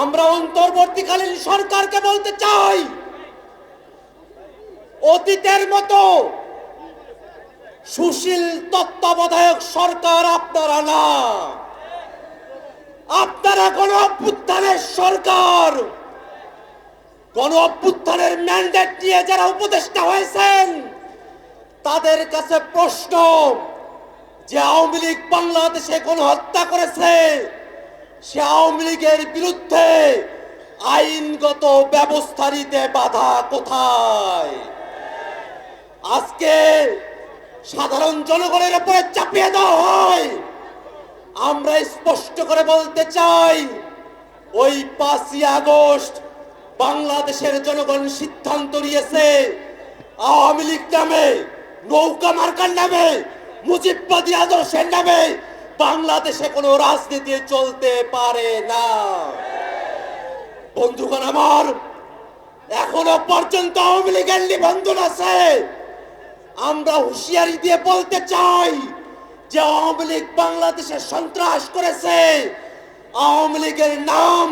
আমরা অন্তর্বর্তীকালীন সরকারকে বলতে চাই, অতীতের মতো সুশীল তত্ত্বাবধায়ক সরকার আপনারা না। আপনারা কোন অভ্যুত্থানের সরকার, কোন অভ্যুত্থানের ম্যান্ডেট নিয়ে যারা উপদেষ্টা হয়েছেন, তাদের কাছে প্রশ্ন, যে আওয়ামী লীগ বাংলাদেশে কোন হত্যা করেছে সে আওয়ামী লীগের বিরুদ্ধে আইনগত ব্যবস্থা নিতে বাধা কোথায়? আজকে সাধারণ জনগণের উপরে চাপিয়ে দেওয়া হয়। আমরা স্পষ্ট করে বলতে চাই, ওই পাঁচই আগস্ট বাংলাদেশের জনগণ সিদ্ধান্ত নিয়েছে, আওয়ামী লীগ নামে, নৌকা মার্কার নামে, মুজিববাদী আদর্শের নামে বাংলাদেশে কোনো রাজনীতি চলতে পারে না। বন্ধুগণ আমার, এখনও পর্যন্ত আওয়ামী লীগের নিবন্ধন আছে। আমরা হুঁশিয়ারি দিয়ে বলতে চাই যে আওয়ামী লীগ বাংলাদেশে সন্ত্রাস করেছে। আওয়ামী লীগের নাম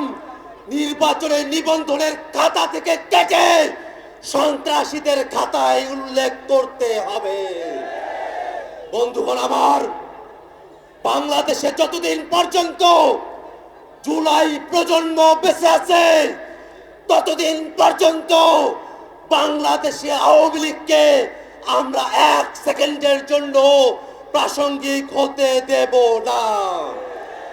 নির্বাচনের নিবন্ধনের খাতা থেকে কেটে সন্ত্রাসীদের খাতায় উল্লেখ করতে হবে। বন্ধুগণ আমার বাংলাদেশে যতদিন পর্যন্ত জুলাই প্রজন্ম বেঁচে আছে, ততদিন পর্যন্ত বাংলাদেশে আওয়ামী লীগকে আমরা এক সেকেন্ডের জন্য প্রাসঙ্গিক হতে দেব না।